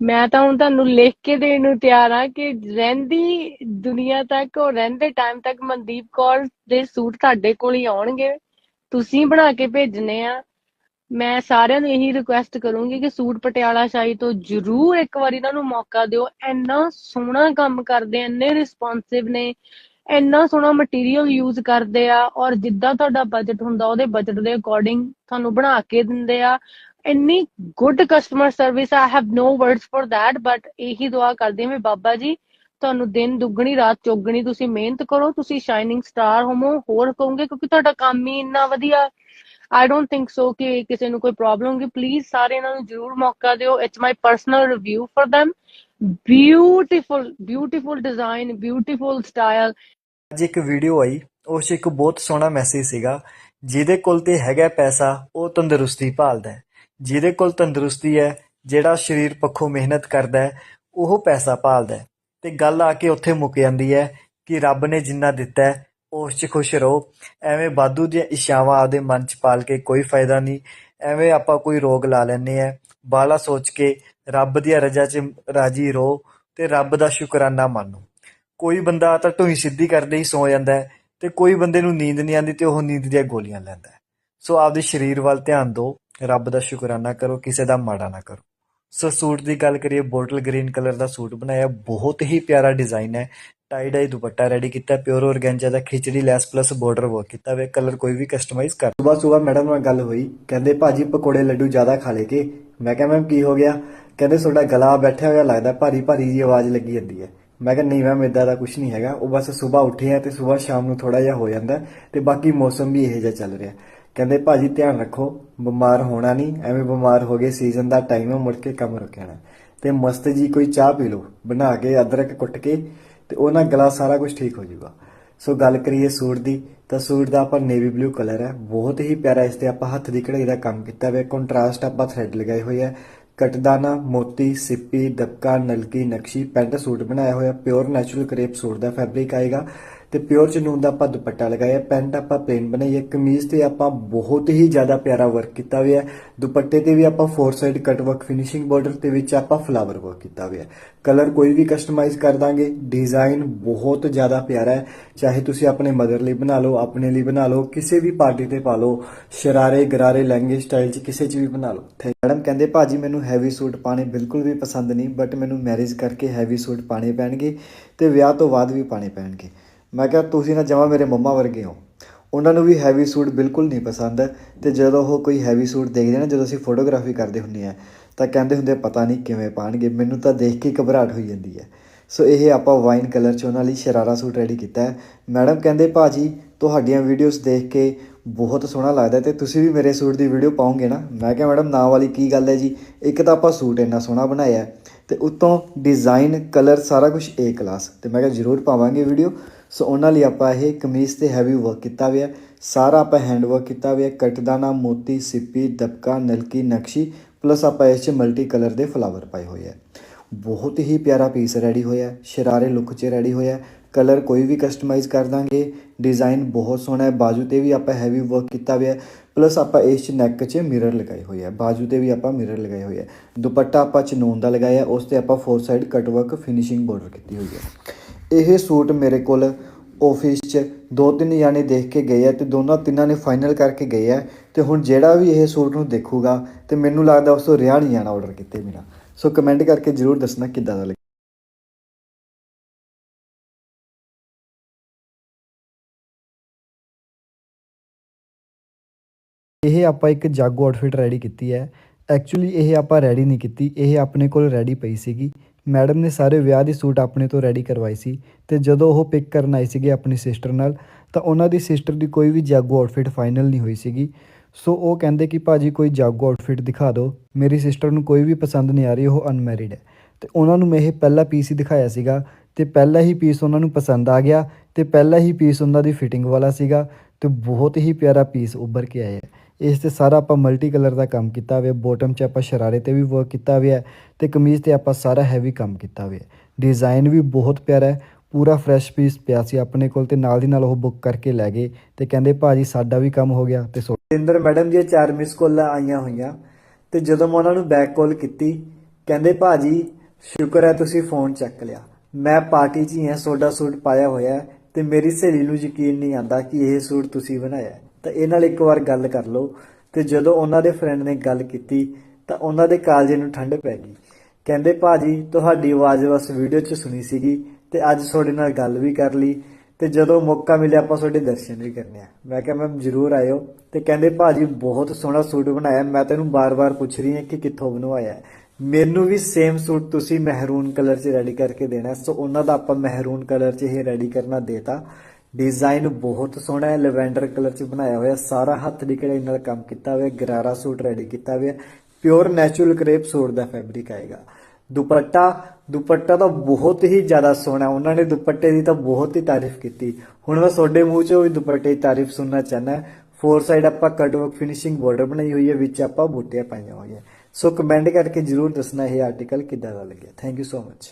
ਮੈਂ ਤਾਂ ਹੁਣ ਤੁਹਾਨੂੰ ਲਿਖ ਕੇ ਦੇਣ ਨੂੰ ਤਿਆਰ ਆ ਕਿ ਰਹਿੰਦੀ ਦੁਨੀਆ ਤੱਕ ਔਰ ਰਹਿੰਦੇ ਟਾਈਮ ਤੱਕ ਮਨਦੀਪ ਕੌਰ ਦੇ ਸੂਟ ਤੁਹਾਡੇ ਕੋਲ ਹੀ ਆਉਣਗੇ। ਤੁਸੀਂ ਬਣਾ ਕੇ ਭੇਜਣੇ ਆ। ਮੈਂ ਸਾਰਿਆਂ ਨੂੰ ਇਹੀ ਰਿਕੁਐਸਟ ਕਰੂੰਗੀ ਕਿ ਸੂਟ ਪਟਿਆਲਾ ਸ਼ਾਹੀ ਤੋਂ ਜਰੂਰ ਇੱਕ ਵਾਰੀ ਇਹਨਾਂ ਨੂੰ ਮੌਕਾ ਦਿਓ। ਇੰਨਾ ਸੋਹਣਾ ਕੰਮ ਕਰਦੇ ਇੰਨੇ ਰਿਸਪੌਂਸਿਵ ਨੇ, ਇੰਨਾ ਸੋਹਣਾ ਮਟੀਰੀਅਲ ਯੂਜ਼ ਕਰਦੇ ਆ ਔਰ ਜਿੱਦਾਂ ਤੁਹਾਡਾ ਬਜਟ ਹੁੰਦਾ ਉਹਦੇ ਬਜਟ ਦੇ ਅਕੋਰਡਿੰਗ ਤੁਹਾਨੂੰ ਬਣਾ ਕੇ ਦਿੰਦੇ ਆ। ਇੰਨੀ good customer service I have no words for that but ਇਹੀ ਦੁਆ ਕਰਦੇ ਮੈਂ ਬਾਬਾ ਜੀ, ਤੁਹਾਨੂੰ ਦਿਨ ਦੁੱਗਣੀ, ਰਾਤ ਚੌਗਣੀ ਤੁਸੀਂ ਮਿਹਨਤ ਕਰੋ, ਤੁਸੀਂ ਸ਼ਾਈਨਿੰਗ ਸਟਾਰ ਹੋਮੋ ਹੋਰ ਕਹੋਗੇ ਕਿਉਂਕਿ ਤੁਹਾਡਾ ਕੰਮ ਹੀ ਇੰਨਾ ਵਧੀਆ। ਆਈ ਡੋਨਟ ਥਿੰਕ ਸੋ ਕਿ ਕਿਸੇ ਨੂੰ ਕੋਈ ਪ੍ਰੋਬਲਮ ਹੋਗੀ ਪਲੀਜ਼ ਸਾਰੇ ਇਹਨਾਂ ਨੂੰ ਜਰੂਰ ਮੌਕਾ ਦਿਓ। It's my personal review for them beautiful beautiful design beautiful style ਅੱਜ ਇੱਕ ਵੀਡੀਓ ਆਈ, ਉਸ ਇੱਕ ਬਹੁਤ ਸੋਹਣਾ ਮੈਸੇਜ ਸੀਗਾ, ਜਿਹਦੇ ਕੋਲ ਤੇ ਹੈਗਾ ਪੈਸਾ, ਉਹ ਤੰਦਰੁਸਤੀ ਭਾਲਦਾ ਹੈ। ਜਿਹਦੇ ਕੋਲ ਤੰਦਰੁਸਤੀ ਹੈ, ਜਿਹੜਾ ਸਰੀਰ ਪੱਖੋਂ ਮਿਹਨਤ ਕਰਦਾ ਉਹ ਪੈਸਾ ਭਾਲਦਾ ਹੈ। ਤੇ ਗੱਲ ਆ ਕੇ ਉੱਥੇ ਮੁੱਕ ਜਾਂਦੀ ਹੈ ਕਿ ਰੱਬ ਨੇ ਜਿੰਨਾ ਦਿੱਤਾ ਉਸ 'ਚ ਖੁਸ਼ ਰਹੋ। ਐਵੇਂ ਬਾਦੂ ਦੀਆਂ ਇਛਾਵਾਂ ਆਪਦੇ ਮਨ 'ਚ ਪਾਲ ਕੇ ਕੋਈ ਫਾਇਦਾ ਨਹੀਂ। ਐਵੇਂ ਆਪਾਂ ਕੋਈ ਰੋਗ ਲਾ ਲੈਂਦੇ ਆ ਬਾਲਾ ਸੋਚ ਕੇ ਰੱਬ ਦੀਆਂ ਰਜ਼ਾ 'ਚ ਰਾਜੀ ਰਹੋ ਤੇ ਰੱਬ ਦਾ ਸ਼ੁਕਰਾਨਾ ਮੰਨੋ। ਕੋਈ ਬੰਦਾ ਤਾਂ ਢੂਹੀ ਸਿੱਧੀ ਕਰਦੇ ਹੀ ਸੌ ਜਾਂਦਾ ਹੈ ਤੇ ਕੋਈ ਬੰਦੇ ਨੂੰ ਨੀਂਦ ਨਹੀਂ ਆਉਂਦੀ ਤੇ ਉਹ ਨੀਂਦ ਦੀਆਂ ਗੋਲੀਆਂ ਲੈਂਦਾ ਸੋ ਆਪਦੇ ਸਰੀਰ ਵੱਲ ਧਿਆਨ ਦਿਓ। ਰੱਬ ਦਾ ਸ਼ੁਕਰਾਨਾ ਕਰੋ, ਕਿਸੇ ਦਾ ਮਾੜਾ ਨਾ ਕਰੋ। ਸੋ ਸੂਟ ਦੀ ਗੱਲ ਕਰੀਏ, ਬੋਟਲ ਗ੍ਰੀਨ ਕਲਰ ਦਾ ਸੂਟ ਬਣਾਇਆ, ਬਹੁਤ ਹੀ ਪਿਆਰਾ ਡਿਜ਼ਾਈਨ ਹੈ। ਟਾਈ ਡਾਈ ਦੁਪੱਟਾ ਰੈਡੀ ਕੀਤਾ ਪਿਓਰ ਔਰਗੈਂਜਾ ਦਾ ਖਿਚੜੀ ਲੈਸ ਪਲੱਸ ਬਾਰਡਰ ਵਰਕ ਕੀਤਾ ਵੇ ਕਲਰ ਕੋਈ ਵੀ ਕਸਟਮਾਈਜ਼ ਕਰ ਸਵੇਰ ਸਵੇਰ ਮੈਡਮ ਨਾਲ ਗੱਲ ਹੋਈ, ਕਹਿੰਦੇ ਭਾਜੀ ਪਕੌੜੇ ਲੱਡੂ ਜ਼ਿਆਦਾ ਖਾ ਲੇ ਕੇ। ਮੈਂ ਕਿਹਾ ਮੈਮ ਕੀ ਹੋ ਗਿਆ? ਕਹਿੰਦੇ, ਤੁਹਾਡਾ ਗਲਾ ਬੈਠਿਆ ਹੋਇਆ ਲੱਗਦਾ, ਭਾਰੀ ਭਾਰੀ ਜੀ ਆਵਾਜ਼ ਲੱਗੀ ਜਾਂਦੀ ਹੈ। ਮੈਂ ਕਿਹਾ, ਨਹੀਂ ਮੈਮ ਇਦਾਂ ਦਾ ਕੁਝ ਨਹੀਂ ਹੈਗਾ। ਉਹ ਬਸ ਸਵੇਰ ਉੱਠੇ ਆ ਤੇ ਸਵੇਰ ਸ਼ਾਮ ਨੂੰ ਥੋੜਾ ਜਿਹਾ ਹੋ ਜਾਂਦਾ ਹੈ ਤੇ ਬਾਕੀ ਮੌਸਮ ਵੀ ਇਹੋ ਜਿਹਾ ਚੱਲ ਰਿਹਾ ਕਹਿੰਦੇ, ਭਾਜੀ, ਧਿਆਨ ਰੱਖੋ, ਬਿਮਾਰ ਹੋਣਾ ਨਹੀਂ, ਐਵੇਂ ਬਿਮਾਰ ਹੋ ਗਏ ਸੀਜ਼ਨ ਦਾ ਟਾਈਮ ਹੈ, ਮੁੜ ਕੇ ਕੰਮ ਰੁਕਿਆਣਾ ਤੇ ਮਸਤ ਜੀ ਕੋਈ ਚਾਹ ਪੀ ਲਓ, ਬਣਾ ਕੇ, ਅਦਰਕ ਕੁੱਟ ਕੇ, ਤੇ ਉਹ ਨਾਲ ਗਲਾ ਸਾਰਾ ਕੁਝ ਠੀਕ ਹੋ ਜਾਊਗਾ। ਸੋ ਗੱਲ ਕਰੀਏ ਸੂਟ ਦੀ, ਤਾਂ ਸੂਟ ਦਾ ਆਪਾਂ ਨੇਵੀ ਬਲੂ ਕਲਰ ਹੈ। ਬਹੁਤ ਹੀ ਪਿਆਰਾ ਇਸ ਤੇ ਆਪਾਂ ਹੱਥ ਦੀ ਕਢਾਈ ਦਾ ਕੰਮ ਕੀਤਾ ਹੋਇਆ। ਕੰਟਰਾਸਟ ਆਪਾਂ ਥ੍ਰੈਡ ਲਗਾਏ ਹੋਏ ਹੈ। ਕਟਦਾਨਾ, ਮੋਤੀ, ਸਿੱਪੀ, ਦਬਕਾ, ਨਲਕੀ, ਨਕਸ਼ੀ, ਪੈਂਟ ਸੂਟ ਬਣਾਇਆ ਹੋਇਆ। ਪਿਓਰ ਨੈਚੁਰਲ ਕਰੇਪ ਸੂਟ ਦਾ ਫੈਬਰਿਕ ਆਏਗਾ। ਤੇ ਪਿਓਰ ਚਨੂਨ ਦਾ ਆਪਾਂ ਦੁਪੱਟਾ ਲਗਾਇਆ, ਪੈਂਟ ਆਪਾਂ ਪਲੇਨ ਬਣਾਈ ਹੈ, ਕਮੀਜ਼ ਤੇ ਆਪਾਂ ਬਹੁਤ ਹੀ ਜ਼ਿਆਦਾ ਪਿਆਰਾ ਵਰਕ ਕੀਤਾ ਹੋਇਆ ਹੈ। ਦੁਪੱਟੇ ਤੇ ਵੀ ਆਪਾਂ four side cut work finishing border ਤੇ ਵਿੱਚ ਆਪਾਂ ਫਲਾਵਰ ਵਰਕ ਕੀਤਾ ਹੋਇਆ ਹੈ। ਕਲਰ ਕੋਈ ਵੀ ਕਸਟਮਾਈਜ਼ ਕਰ ਦਾਂਗੇ ਡਿਜ਼ਾਈਨ ਬਹੁਤ ਜ਼ਿਆਦਾ ਪਿਆਰਾ ਹੈ। ਚਾਹੇ ਤੁਸੀਂ ਆਪਣੇ ਮਦਰ ਲਈ ਬਣਾ ਲਓ, ਆਪਣੇ ਲਈ ਬਣਾ ਲਓ, ਕਿਸੇ ਵੀ ਪਾਰਟੀ ਤੇ ਪਾ ਲਓ, ਸ਼ਰਾਰੇ, ਗਰਾਰੇ, ਲਹਿੰਗੇ ਸਟਾਈਲ 'ਚ ਕਿਸੇ 'ਚ ਵੀ ਬਣਾ ਲਓ। ਥੈਂਕ ਮੈਡਮ ਕਹਿੰਦੇ, ਭਾਜੀ, ਮੈਨੂੰ ਹੈਵੀ ਸੂਟ ਪਾਣੇ ਬਿਲਕੁਲ ਵੀ ਪਸੰਦ ਨਹੀਂ ਬਟ ਮੈਨੂੰ ਮੈਰਿਜ ਕਰਕੇ ਹੈਵੀ ਸੂਟ ਪਾਣੇ ਪੈਣਗੇ ਤੇ ਵਿਆਹ ਤੋਂ ਬਾਅਦ ਵੀ ਪਾਣੇ ਪੈਣਗੇ। ਮੈਂ ਕਿਹਾ, ਤੁਸੀਂ ਨਾ ਜਮਾ ਮੇਰੇ ਮੰਮਾ ਵਰਗੇ ਹੋ। ਉਹਨਾਂ ਨੂੰ ਵੀ ਹੈਵੀ ਸੂਟ ਬਿਲਕੁਲ ਨਹੀਂ ਪਸੰਦ ਤੇ ਜਦੋਂ ਉਹ ਕੋਈ ਹੈਵੀ ਸੂਟ ਦੇਖਦੇ ਨਾ, ਜਦੋਂ ਅਸੀਂ ਫੋਟੋਗ੍ਰਾਫੀ ਕਰਦੇ ਹੁੰਦੇ ਆ ਤਾਂ ਕਹਿੰਦੇ ਹੁੰਦੇ ਪਤਾ ਨਹੀਂ ਕਿਵੇਂ ਪਾਣਗੇ। ਮੈਨੂੰ ਤਾਂ ਦੇਖ ਕੇ ਘਬਰਾਹਟ ਹੋਈ ਜਾਂਦੀ ਹੈ। ਸੋ ਇਹ ਆਪਾਂ ਵਾਈਨ ਕਲਰ ਚ ਉਹਨਾਂ ਲਈ ਸ਼ਰਾਰਾ ਸੂਟ ਰੈਡੀ ਕੀਤਾ ਹੈ। ਮੈਡਮ ਕਹਿੰਦੇ, ਭਾਜੀ, ਤੁਹਾਡੀਆਂ ਵੀਡੀਓਜ਼ ਦੇਖ ਕੇ ਬਹੁਤ ਸੋਹਣਾ ਲੱਗਦਾ ਤੇ ਤੁਸੀਂ ਵੀ ਮੇਰੇ ਸੂਟ ਦੀ ਵੀਡੀਓ ਪਾਉਂਗੇ ਨਾ? ਮੈਂ ਕਿਹਾ, ਮੈਡਮ, ਨਾ ਵਾਲੀ ਕੀ ਗੱਲ ਹੈ ਜੀ? ਇੱਕ ਤਾਂ ਆਪਾਂ ਸੂਟ ਇੰਨਾ ਸੋਹਣਾ ਬਣਾਇਆ ਹੈ ਤੇ ਉੱਤੋਂ ਡਿਜ਼ਾਈਨ ਕਲਰ ਸਾਰਾ ਕੁਝ ਏ ਕਲਾਸ ਤੇ ਮੈਂ ਕਿਹਾ, ਜ਼ਰੂਰ ਪਾਵਾਂਗੇ ਵੀਡੀਓ ਸੋ ਉਹਨਾਂ ਲਈ ਆਪਾਂ ਇਹ ਕਮੀਜ਼ ਤੇ ਹੈਵੀ ਵਰਕ ਕੀਤਾ ਹੋਇਆ ਸਾਰਾ ਆਪਾਂ ਹੈਂਡ ਵਰਕ ਕੀਤਾ ਹੋਇਆ ਕਟਦਾਨਾ, ਮੋਤੀ, ਸਿੱਪੀ, ਦਬਕਾ, ਨਲਕੀ, ਨਕਸ਼ੀ ਪਲੱਸ ਆਪਾਂ ਇਸ 'ਚ ਮਲਟੀ ਕਲਰ ਦੇ ਫਲਾਵਰ ਪਾਏ ਹੋਏ ਆ ਬਹੁਤ ਹੀ ਪਿਆਰਾ ਪੀਸ ਰੈਡੀ ਹੋਇਆ ਸ਼ਰਾਰੇ ਲੁੱਕ 'ਚ ਰੈਡੀ ਹੋਇਆ ਕਲਰ ਕੋਈ ਵੀ ਕਸਟਮਾਈਜ਼ ਕਰ ਦਾਂਗੇ। ਡਿਜ਼ਾਈਨ ਬਹੁਤ ਸੋਹਣਾ ਹੈ। ਬਾਜੂ ਤੇ ਵੀ ਆਪਾਂ ਹੈਵੀ ਵਰਕ ਕੀਤਾ ਹੋਇਆ ਪਲੱਸ ਆਪਾਂ ਇਸ 'ਚ ਨੈਕ 'ਚ ਮਿਰਰ ਲਗਾਏ ਹੋਏ ਆ ਬਾਜੂ ਤੇ ਵੀ ਆਪਾਂ ਮਿਰਰ ਲਗਾਏ ਹੋਏ ਆ ਦੁਪੱਟਾ ਆਪਾਂ ਚਨੂਨ ਦਾ ਲਗਾਇਆ ਉਸ ਤੇ ਆਪਾਂ four side cut work finishing border ਕੀਤੀ ਹੋਈ ਹੈ। ਇਹ ਸੂਟ ਮੇਰੇ ਕੋਲ ਆਫਿਸ 'ਚ ਦੋ ਤਿੰਨ ਜਾਣੇ ਦੇਖ ਕੇ ਗਏ ਆ ਤੇ ਦੋਨਾਂ ਤਿੰਨਾਂ ਨੇ ਫਾਈਨਲ ਕਰਕੇ ਗਏ ਆ ਤੇ ਹੁਣ ਜਿਹੜਾ ਵੀ ਇਹ ਸੂਟ ਨੂੰ ਦੇਖੂਗਾ ਤੇ ਮੈਨੂੰ ਲੱਗਦਾ ਉਸ ਤੋਂ ਰਿਆ ਨਹੀਂ ਜਾਣਾ ਆਰਡਰ ਕੀਤੇ ਬਿਨਾ। ਸੋ ਕਮੈਂਟ ਕਰਕੇ ਜਰੂਰ ਦੱਸਣਾ ਕਿੱਦਾਂ ਦਾ ਲੱਗਿਆ। ਇਹ ਆਪਾਂ ਇੱਕ ਜਾਗੋ ਆਊਟਫਿਟ ਰੈਡੀ ਕੀਤੀ ਹੈ। ਐਕਚੁਅਲੀ ਇਹ ਆਪਾਂ ਰੈਡੀ ਨਹੀਂ ਕੀਤੀ, ਇਹ ਆਪਣੇ ਕੋਲ ਰੈਡੀ ਪਈ ਸੀਗੀ। ਮੈਡਮ ਨੇ ਸਾਰੇ ਵਿਆਹ ਦੀ ਸੂਟ ਆਪਣੇ ਤੋਂ ਰੈਡੀ ਕਰਵਾਈ ਸੀ ਤੇ ਜਦੋਂ ਉਹ ਪਿਕ ਕਰਨ ਆਏ ਸੀਗੇ ਆਪਣੀ ਸਿਸਟਰ ਨਾਲ, ਤਾਂ ਉਹਨਾਂ ਦੀ ਸਿਸਟਰ ਦੀ ਕੋਈ ਵੀ ਜਾਗੋ ਆਊਟਫਿਟ ਫਾਈਨਲ ਨਹੀਂ ਹੋਈ ਸੀਗੀ। ਸੋ ਉਹ ਕਹਿੰਦੇ ਕਿ ਭਾਜੀ ਕੋਈ ਜਾਗੋ ਆਊਟਫਿਟ ਦਿਖਾ ਦਿਓ, ਮੇਰੀ ਸਿਸਟਰ ਨੂੰ ਕੋਈ ਵੀ ਪਸੰਦ ਨਹੀਂ ਆ ਰਹੀ, ਉਹ ਅਨਮੈਰਿਡ ਹੈ। ਤੇ ਉਹਨਾਂ ਨੂੰ ਮੈਂ ਇਹ ਪਹਿਲਾ ਪੀਸ ਹੀ ਦਿਖਾਇਆ ਸੀਗਾ ਤੇ ਪਹਿਲਾ ਹੀ ਪੀਸ ਉਹਨਾਂ ਨੂੰ ਪਸੰਦ ਆ ਗਿਆ ਤੇ ਪਹਿਲਾ ਹੀ ਪੀਸ ਉਹਨਾਂ ਦੀ ਫਿਟਿੰਗ ਵਾਲਾ ਸੀਗਾ ਤੇ ਬਹੁਤ ਹੀ ਪਿਆਰਾ ਪੀਸ ਉੱਭਰ ਕੇ ਆਇਆ। ਇਸ ਤੇ ਸਾਰਾ ਆਪਾਂ ਮਲਟੀ ਕਲਰ ਦਾ ਕੰਮ ਕੀਤਾ ਹੋਇਆ ਬੋਟਮ 'ਚ ਆਪਾਂ ਸ਼ਰਾਰੇ ਤੇ ਵੀ ਵਰਕ ਕੀਤਾ ਹੋਇਆ ਹੈ ਤੇ ਕਮੀਜ਼ ਤੇ ਆਪਾਂ ਸਾਰਾ ਹੈਵੀ ਕੰਮ ਕੀਤਾ ਹੋਇਆ ਹੈ। ਡਿਜ਼ਾਈਨ ਵੀ ਬਹੁਤ ਪਿਆਰਾ ਹੈ, ਪੂਰਾ ਫਰੈਸ਼ ਪੀਸ ਪਿਆ ਸੀ ਆਪਣੇ ਕੋਲ ਤੇ ਨਾਲ ਦੀ ਨਾਲ ਉਹ ਬੁੱਕ ਕਰਕੇ ਲੈ ਗਏ ਤੇ ਕਹਿੰਦੇ ਭਾਜੀ ਸਾਡਾ ਵੀ ਕੰਮ ਹੋ ਗਿਆ ਤੇ ਸੁਰਿੰਦਰ ਮੈਡਮ ਜੀ ਚਾਰ ਮਿਸ ਕਾਲਾਂ ਆਈਆਂ ਹੋਈਆਂ ਤੇ ਜਦੋਂ ਮੈਂ ਉਹਨਾਂ ਨੂੰ ਬੈਕ ਕਾਲ ਕੀਤੀ, ਕਹਿੰਦੇ ਭਾਜੀ ਸ਼ੁਕਰ ਹੈ ਤੁਸੀਂ ਫੋਨ ਚੱਕ ਲਿਆ। ਮੈਂ ਪਾਰਟੀ 'ਚ ਹੀ ਹਾਂ ਤੁਹਾਡਾ ਸੂਟ ਪਾਇਆ ਹੋਇਆ ਹੈ ਤੇ ਮੇਰੀ ਸਹੇਲੀ ਨੂੰ ਯਕੀਨ ਨਹੀਂ ਆਂਦਾ ਕਿ ਇਹ ਸੂਟ ਤੁਸੀਂ ਬਣਾਇਆ ਤਾਂ ਇਹ ਨਾਲ ਇੱਕ ਵਾਰ ਗੱਲ ਕਰ ਲਓ ਤੇ ਜਦੋਂ ਉਹਨਾਂ ਦੇ ਫਰੈਂਡ ਨੇ ਗੱਲ ਕੀਤੀ ਤਾਂ ਉਹਨਾਂ ਦੇ ਕਾਲਜੇ ਨੂੰ ਠੰਡ ਪੈ ਗਈ। ਕਹਿੰਦੇ, ਭਾਜੀ, ਤੁਹਾਡੀ ਆਵਾਜ਼ ਬਸ ਵੀਡੀਓ 'ਚ ਸੁਣੀ ਸੀਗੀ ਤੇ ਅੱਜ ਤੁਹਾਡੇ ਨਾਲ ਗੱਲ ਵੀ ਕਰ ਲਈ ਤੇ ਜਦੋਂ ਮੌਕਾ ਮਿਲਿਆ ਆਪਾਂ ਤੁਹਾਡੇ ਦਰਸ਼ਨ ਵੀ ਕਰਨੇ ਆ। ਮੈਂ ਕਿਹਾ, ਮੈਮ, ਜ਼ਰੂਰ ਆਇਓ। ਤੇ ਕਹਿੰਦੇ, ਭਾਜੀ, ਬਹੁਤ ਸੋਹਣਾ ਸੂਟ ਬਣਾਇਆ। ਮੈਂ ਤੈਨੂੰ ਬਾਰ-ਬਾਰ ਪੁੱਛ ਰਹੀ ਹਾਂ ਕਿ ਕਿੱਥੋਂ ਬਣਵਾਇਆ ਮੈਨੂੰ ਵੀ ਸੇਮ ਸੂਟ ਤੁਸੀਂ ਮਹਿਰੂਨ ਕਲਰ 'ਚ ਰੈਡੀ ਕਰਕੇ ਦੇਣਾ ਸੋ ਉਹਨਾਂ ਦਾ ਆਪਾਂ ਮਹਿਰੂਨ ਕਲਰ 'ਚ ਹੀ ਰੈਡੀ ਕਰਨਾ ਦੇਤਾ। ਡਿਜ਼ਾਈਨ ਬਹੁਤ ਸੋਹਣਾ ਹੈ, ਲੈਵੈਂਡਰ ਕਲਰ 'ਚ ਬਣਾਇਆ ਹੋਇਆ, ਸਾਰਾ ਹੱਥ ਦੀ ਕਢਾਈ ਨਾਲ ਕੰਮ ਕੀਤਾ ਹੋਇਆ, ਗਰਾਰਾ ਸੂਟ ਰੈਡੀ ਕੀਤਾ ਹੋਇਆ ਪਿਓਰ ਨੈਚੁਰਲ ਕਰੇਪ ਸੂਟ ਦਾ ਫੈਬਰਿਕ ਆਏਗਾ। ਦੁਪੱਟਾ ਦੁਪੱਟਾ ਤਾਂ ਬਹੁਤ ਹੀ ਜ਼ਿਆਦਾ ਸੋਹਣਾ, ਉਹਨਾਂ ਨੇ ਦੁਪੱਟੇ ਦੀ ਤਾਂ ਬਹੁਤ ਹੀ ਤਾਰੀਫ ਕੀਤੀ। ਹੁਣ ਮੈਂ ਤੁਹਾਡੇ ਮੂੰਹ 'ਚੋਂ ਵੀ ਦੁਪੱਟੇ ਦੀ ਤਾਰੀਫ ਸੁਣਨਾ ਚਾਹਨਾ ਫੋਰ ਸਾਈਡ ਆਪਾਂ ਕਟ ਵਰਕ ਫਿਨਿਸ਼ਿੰਗ ਬਾਰਡਰ ਬਣਾਈ ਹੋਈ ਹੈ, ਵਿੱਚ ਆਪਾਂ ਬੂਟੀਆਂ ਪਾਈਆਂ ਹੋਈਆਂ। ਸੋ ਕਮੈਂਟ ਕਰਕੇ ਜਰੂਰ ਦੱਸਣਾ ਇਹ ਆਰਟੀਕਲ ਕਿੱਦਾਂ ਦਾ ਲੱਗਿਆ। Thank you so much